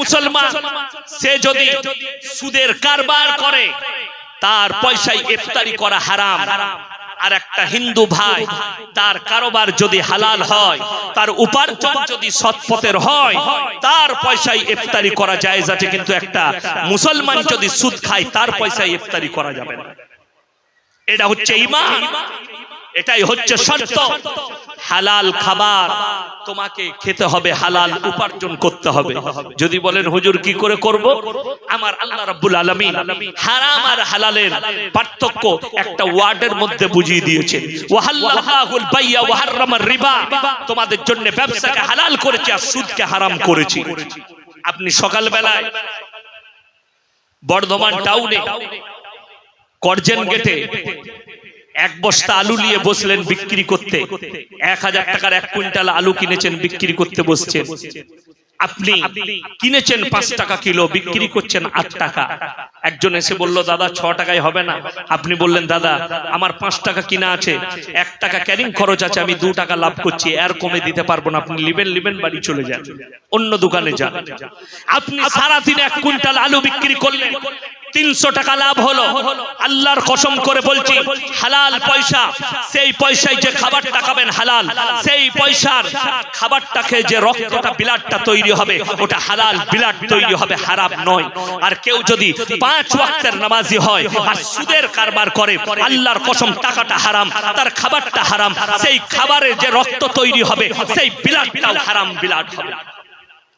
মুসলমান, সে যদি সুদের কারবার করে, তার পয়সায় ইফতারি করা হারাম। আর একটা হিন্দু ভাই, তার কারোবার যদি হালাল হয়, তার উপার্জন যদি সৎপথের হয়, তার পয়সায় ইফতারি করা যায় যাতে কিন্তু একটা মুসলমান যদি সুদ খায়, তার পয়সায় ইফতারি করা যাবে না। এটা হচ্ছে ইমান। এটাই হচ্ছে শর্ত। হালাল খাবার তোমাকে খেতে হবে, হালাল উপার্জন করতে হবে। যদি বলেন, হুজুর, কি করে করব? আমার আল্লাহ রাব্বুল আলামিন হারাম আর হালালের পার্থক্য একটা ওয়ার্ডের মধ্যে বুঝিয়ে দিয়েছে ওয়াহাল্লাহুল বাইয়া ওয়া হারামার রিবা। তোমাদের জন্য ব্যবসাকে হালাল করেছে আর সুদকে হারাম করেছি। আপনি সকাল বেলায় বর্ধমান টাউনে করজেন গেটে এক বস্তা আলু নিয়ে বসলেন বিক্রি করতে। এক হাজার টাকার এক কুইন্টাল আলু কিনেছেন, বিক্রি করতে বসছেন। আপনি কিনেছেন পাঁচ টাকা কিলো, বিক্রি করছেন আট টাকা। একজন এসে বলল, দাদা, ছ টাকায় হবে না। আপনি বললেন, দাদা, আমার পাঁচ টাকা কিনা আছে। এক টাকা ক্যারিং খরচ আছে, আমি দু টাকা লাভ করছি। আর কমে দিতে পারব না। আপনি লিবেন লিবেন, বাড়ি চলে যান। অন্য দোকানে যান। আপনি সারাদিন এক কুইন্টাল আলু বিক্রি করলেন। তিনশো টাকা লাভ হলো। আল্লাহর কসম করে বলছি, হালাল পয়সা, সেই পয়সায় যে খাবারটা খাবেন হালাল, সেই পয়সার খাবারটাকে যে রক্তটা বিলাটটা তৈরি হবে, ওটা হালাল বিলাট তৈরি হবে, হারাম নয়। আর কেউ যদি পাঁচ ওয়াক্তের নামাজি হয় আর সুদের কারবার করে, আল্লাহর কসম টাকাটা হারাম, তার খাবারটা হারাম, সেই খাবারের যে রক্ত তৈরি হবে, সেই বিলাটটাও হারাম বিলাট হবে।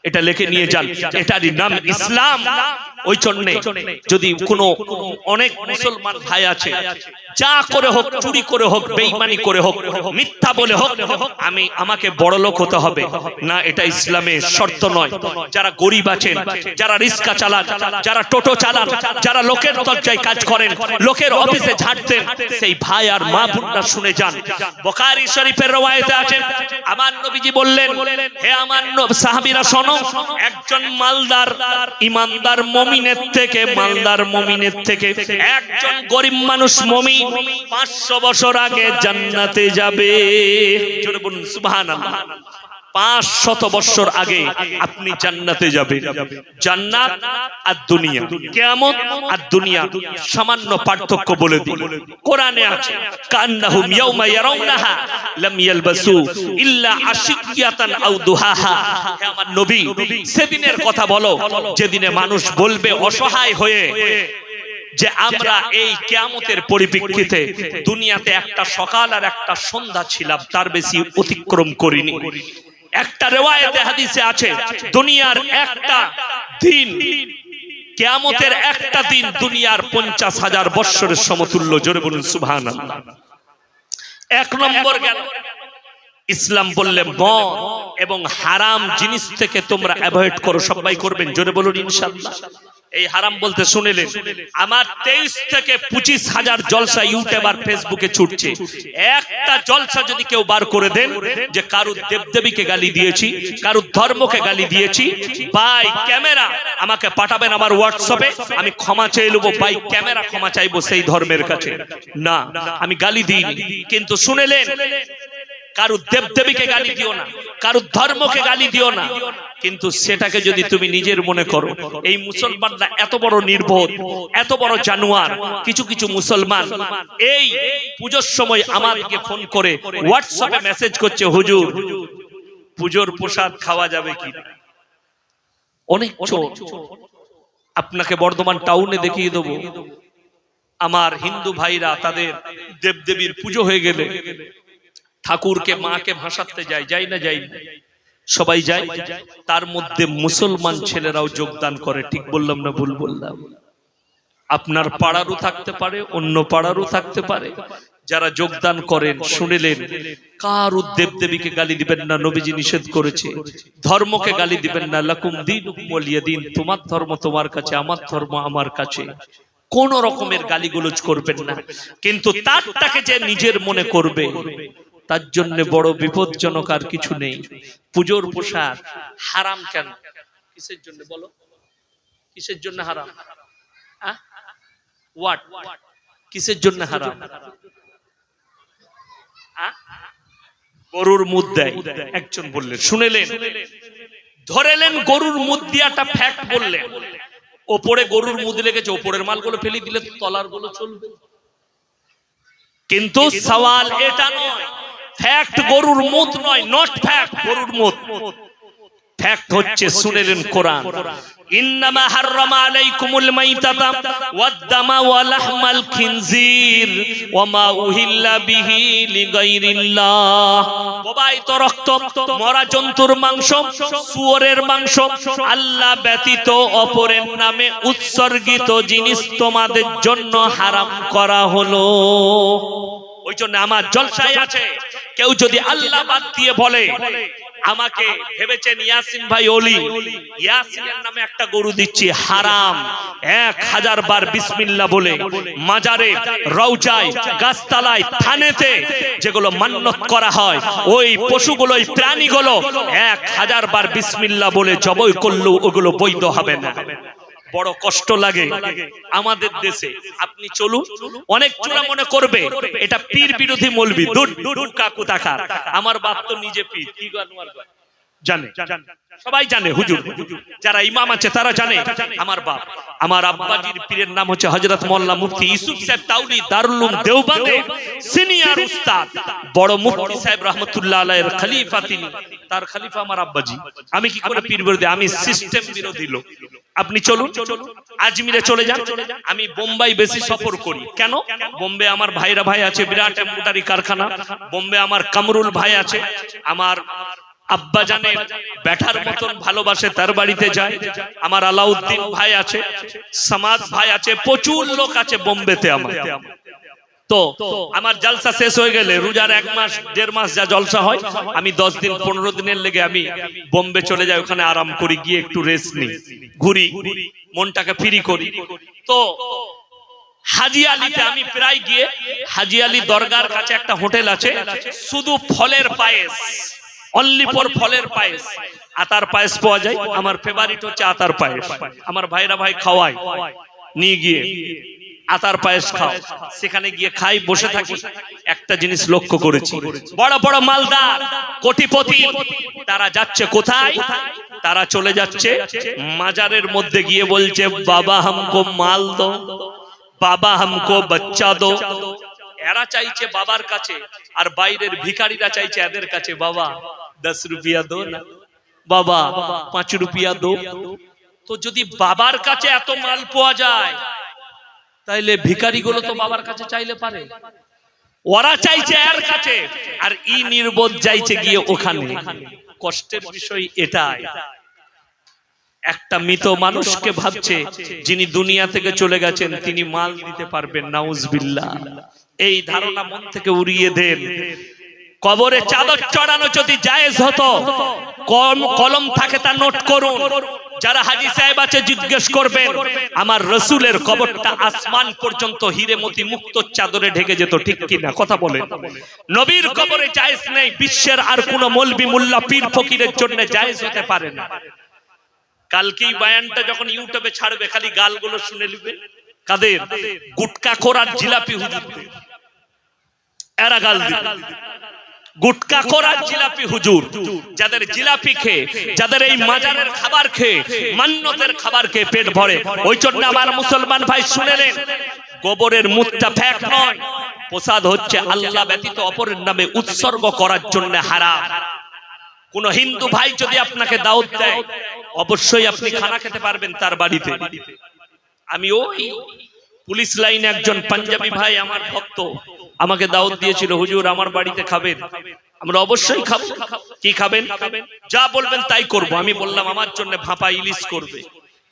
এটা লেখে নিয়ে যান। এটারই নাম ইসলাম। ওই জন্য যদি কোনো অনেক মুসলমান ভাই আছে, যা করে হোক, চুরি করে হোক, বেইমানি করে হোক, মিথ্যা বলে হোক, আমি আমাকে বড় লোক হতে হবে। না, এটা ইসলামের শর্ত নয়। যারা গরিব আছেন, যারা রিস্কা চালান, যারা টোটো চালান, যারা লোকের দরজায় কাজ করেন, লোকের অফিসে ঝাড়তেন, সেই ভাই আর মা বোনরা শুনে যান। বকারি শরীফের রওয়ায়েতে আছেন। আমার নবীজি বললেন, হে আমার সাহাবীরা শোনো, একজন মালদার ইমানদার মমিনের থেকে, মালদার মমিনের থেকে, একজন গরিব মানুষ মমি পাঁচশো বছর আগে জান্নাতে যাবে। বলুন, সুবহানাল্লাহ। পাঁচ শত বৎসর আগে আপনি জান্নাতে যাবে জান্নাত আর দুনিয়া। কেমন আর দুনিয়া সামান্য পার্থক্য বলে দিই। কোরআনে আছে, কান্নাহুম ইয়াউমা ইয়ারাউনাহা লাম ইয়ালবাসু ইল্লা আশিকিয়াতান আও দুহাহা। হে আমার নবী, সেদিনের কথা বলো, যেদিনে মানুষ বলবে অসহায় হয়ে যে আমরা এই কেয়ামতের পরিপ্রেক্ষিতে দুনিয়াতে একটা সকাল আর একটা সন্ধ্যা ছিলাম, তার বেশি অতিক্রম করিনি। একটা রেওয়ায়তে হাদিসে আছে, দুনিয়ার একটা দিন, কেয়ামতের একটা দিন দুনিয়ার পঞ্চাশ হাজার বৎসরের সমতুল্য, জোরে বলুন সুভান এক নম্বর গেল ইসলাম বললে মন এবং হারাম জিনিস থেকে তোমরা অ্যাভয়েড করো, সবাই করবেন, জোরে বলুন ইনশাল্লাহ এই হারাম বলতে শুনিলেন, আমার তেইশ থেকে পঁচিশ হাজার জলসা ইউটিউব আর ফেসবুকে ছুটছে। একটা জলসা যদি কেউ বার করে দেন যে কারুর দেবদেবীকে গালি দিয়েছি, কারুর ধর্মকে গালি দিয়েছি বাই ক্যামেরা আমাকে পাঠাবেন আমার হোয়াটসঅ্যাপে, আমি ক্ষমা চেয়ে নেব বাই ক্যামেরা ক্ষমা চাইব সেই ধর্মের কাছে। না, আমি গালি দিইনি। কিন্তু শুনেলেন কারু দেবদেবীকে গালি দিও না কারু ধর্মকে গালি দিও না। কিন্তু সেটাকে যদি তুমি নিজের মনে করো, এই মুসলমানরা এত বড় নির্বোধ, এত বড় জানুয়ার, কিছু কিছু মুসলমান, এই পুজোর সময় আমাদেরকে ফোন করে হোয়াটসঅ্যাপে মেসেজ করছে, হুজুর, পুজোর প্রসাদ খাওয়া যাবে কি অনেক আপনাকে বর্ধমান টাউনে দেখিয়ে দেবো। আমার হিন্দু ভাইরা তাদের দেবদেবীর পুজো হয়ে গেলে ঠাকুরকে মাকে ভাসাতে যায় যাই না যাই না? সবাই যায় তার মধ্যে মুসলমান ছেলেরাও যোগদান করে ঠিক বললাম না ভুল বললাম? আপনার পাড়ারও থাকতে পারে অন্য পাড়ারও থাকতে পারে। যারা যোগদান করেন শুনিলেন কার দেব দেবীকে গালি দিবেন না নবীজি নিষেধ করেছে? ধর্মকে গালি দিবেন না লাকুম দিন দিন তোমার ধর্ম তোমার কাছে আমার ধর্ম আমার কাছে। কোন রকমের গালিগুলোজ করবেন না। কিন্তু তারটাকে যে নিজের মনে করবে তার জন্য বড় বিপজ্জনক আর কিছু নেই। পুজোর পোশাক হারাম কেন? কিসের জন্য বলো? কিসের জন্য হারাম? হোয়াট কিসের জন্য হারাম? গরুর মুদ দেয়। একজন বললেন শুনেলেন? ধরেলেন গরুর মুদ দিয়াটা ফ্যাক্ট বললেন। ওপরে গরুর মুদ লেগেছে ওপরের মালগুলো ফেলে দিলে তো তলারগুলো চলবে। কিন্তু সওয়াল এটা নয়। ফ্যাক্ট গরুর মুদ নয় নট ফ্যাক্ট গরুর মুদ। ফ্যাক্ট হচ্ছে শুনেলেন কোরআন। ইন্নামা হাররামা আলাইকুমুল মাইতাতা ওয়াদ-দামা ওয়া লাহমাল খিনজির ওয়া মা উহিল্লা বিহি লিগাইরিল্লাহ। প্রবাহিত রক্ত, মরা জন্তুর মাংস, শুয়োরের মাংস, আল্লাহ ব্যতীত অপরের নামে উৎসর্গিত জিনিস তোমাদের জন্য হারাম করা হলো। ওই জন্য আমার জলসায় আছে। কেউ যদি আল্লাহ বাদ দিয়ে বলে, আমাকে ভেবেছেন ইয়াসিন ভাই অলি ইয়াসিনের নামে একটা গরু দিচ্ছি, হারাম। এক হাজার বার বিসমিল্লা বলে, মাজারে রৌজায় গাছতলায়, থানেতে যেগুলো মান্যত করা হয়, ওই পশুগুলো ওই প্রাণীগুলো এক হাজার বার বিসমিল্লা বলে জবই করলেও ওগুলো বৈধ হবে না। বড় কষ্ট লাগে আমাদের দেশে। আপনি চলুন, অনেক চোরা মনে করবে, এটা পীর বিরোধী মলবি। কাকু দেখা আমার বাপ তো নিজে পীর। কি গান? জানে। সবাই জানে, হুজুর। যারা ইমাম আছে, তারা জানে। আমার বাপ, আমার আব্বাজির পীরের নাম হচ্ছে হযরত মোল্লা মুফতি ইউসুফ সাহেব তাউলি দারুল উলুম দেওবন্দে, সিনিয়র উস্তাদ, বড় মুফতি সাহেব রাহমাতুল্লাহ আলাইহির খলিফা তিনি। তার খলিফা আমার আব্বাজি। আমি কি করে পীর বিরোধী? আমি সিস্টেম বিরোধী লোক। আপনি চলুন। আজমিরে চলে যান। আমি বোম্বাই বেশি সফর করি। কেন? বোম্বে আমার ভাইরা ভাই আছে, বিরাট এম্বুটারি কারখানা। বোম্বে আমার কামরুল ভাই আছে। আমার আব্বা জানের ব্যাটার মতন ভালোবাসে তার বাড়িতে যায়। আমার আলাউদ্দিন ভাই আছে সমাজ ভাই আছে, প্রচুর লোক আছে বোম্বেতে আমার। তো আমার জলসা শেষ হয়ে গেলে রোজার এক মাস, দেড় মাস যা জলসা হয়, আমি দশ দিন, পনেরো দিনের লেগে আমি বোম্বে চলে যাই, ওখানে আরাম করি, গিয়ে একটু রেস্ট নিই, ঘুরি, মনটাকে ফ্রি করি। তো হাজি আলীতে আমি প্রায় গিয়ে, হাজি আলী দরগার কাছে একটা হোটেল আছে, শুধু ফলের পায়েস। অনলি ফর ফলের পায়েস। আতার পায়েস পাওয়া যায় আমার ফেভারিট হচ্ছে আতার পায়েস। আমার ভাইরা ভাই খাওয়ায় নিয়ে গিয়ে আতার পায়েস খাও। সেখানে গিয়ে খাই বসে থাকি। একটা জিনিস লক্ষ্য করেছি। বড় বড় মালদার কোটিপতি। তারা যাচ্ছে কোথায়? তারা চলে যাচ্ছে মাজারের মধ্যে গিয়ে বলছে বাবা হামকো মাল দো বাবা হামকো বাচ্চা দো। এরা চাইছে বাবার কাছে আর বাইরের ভিখারিরা চাইছে এদের কাছে বাবা দশ রুপিয়া দো না। বাবা, পাঁচ রুপিয়া দো। তো যদি বাবার কাছে এত মাল পাওয়া যায়, তাইলে ভিখারিগুলো তো বাবার কাছে চাইলে পারে। ওরা চাইছে এর কাছে, আর ই নির্বোধ চাইছে গিয়ে ওখানে। কষ্টের বিষয় এটাই। একটা মৃত মানুষকে ভাবছে, যিনি দুনিয়া থেকে চলে গেছেন, তিনি মাল দিতে পারবেন, নাউজবিল্লাহ। এই ধারণা মন থেকে উড়িয়ে দেন। কবরে চাদর চড়ানো যদি জায়েজ হতো, কম কলম থাকে তা নোট করুন। যারা হাজি সাহেব আছে, জিজ্ঞেস করবেন, আমার রসুলের কবরটা আসমান পর্যন্ত হিরেমতি মুক্ত চাদরে ঢেকে যেত, ঠিক কিনা? কথা বলে নবীর কবরে জায়েজ নেই, বিশ্বের আর কোন মলবি মুল্লা পীর ফকিরের জন্য জায়েজ হতে পারে না। কালকেই বায়ানটা যখন ইউটিউবে ছাড়বে, খালি গালগুলো শুনে নিবে। কাদের? গুটকা খোরার জিলাপি হুজুর এরা গাল দিবে। গুটকা খোরার জিলাপি হুজুর। যাদের জিলাপি খেয়ে যাদের এই মাজারের খাবার খেয়ে মান্যতের খাবার খেয়ে পেট ভরে। ওই জন্য আমার মুসলমান ভাই শুনেলেন গোবরের মুখটা ফ্যাক নয় প্রসাদ হচ্ছে আল্লাহ ব্যতীত অপরের নামে উৎসর্গ করার জন্য হারাম। কোন হিন্দু ভাই যদি আপনাকে দাওয়াত দেয় অবশ্যই আপনি খানা খেতে পারবেন তার বাড়িতে। আমি ওই পুলিশ লাইনে একজন পাঞ্জাবি ভাই আমার ভক্ত। আমাকে দাওয়াত দিয়েছিল, হুজুর, আমার বাড়িতে খাবেন। আমরা অবশ্যই খাব। কি খাবেন? যা বলবেন তাই করব। আমি বললাম, আমার জন্য ভাপা ইলিশ করবে,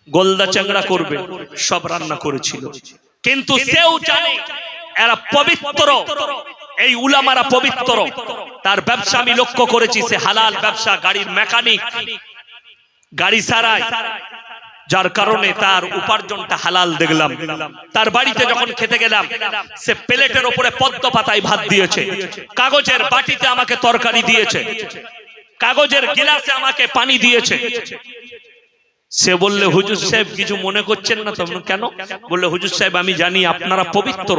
গোলদা চাংড়া করবে, সব রান্না করেছিল। কিন্তু সেও জানে, এরা পবিত্র। এই উলামারা পবিত্র। তার ব্যবসা আমি লক্ষ্য করেছি, সে হালাল ব্যবসা, গাড়ির মেকানিক। গাড়ি সারায়। যার কারণে তার উপার্জনটা হালাল দেখলাম। তার বাড়িতে যখন খেতে গেলাম, সে প্লেটের ওপরে পদ্ম পাতায় ভাত দিয়েছে। কাগজের বাটিতে আমাকে তরকারি দিয়েছে। কাগজের গিলাসে আমাকে পানি দিয়েছে। সে বললে হুজুর সাহেব কিছু মনে করছেন না তোমরা কেন? বললে হুজুর সাহেব আমি জানি আপনারা পবিত্র।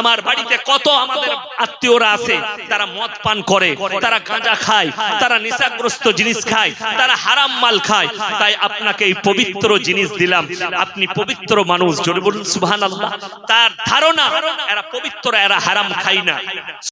আমার বাড়িতে কত আমাদের আত্মীয়রা আছে তারা মদ পান করে তারা গাঁজা খায় তারা নেশাগ্রস্ত জিনিস খায় তারা হারাম মাল খায়। তাই আপনাকে এই পবিত্র জিনিস দিলাম। আপনি পবিত্র মানুষ জোরে বলুন সুবহানাল্লাহ। তার ধারণা এরা পবিত্র এরা হারাম খায় না।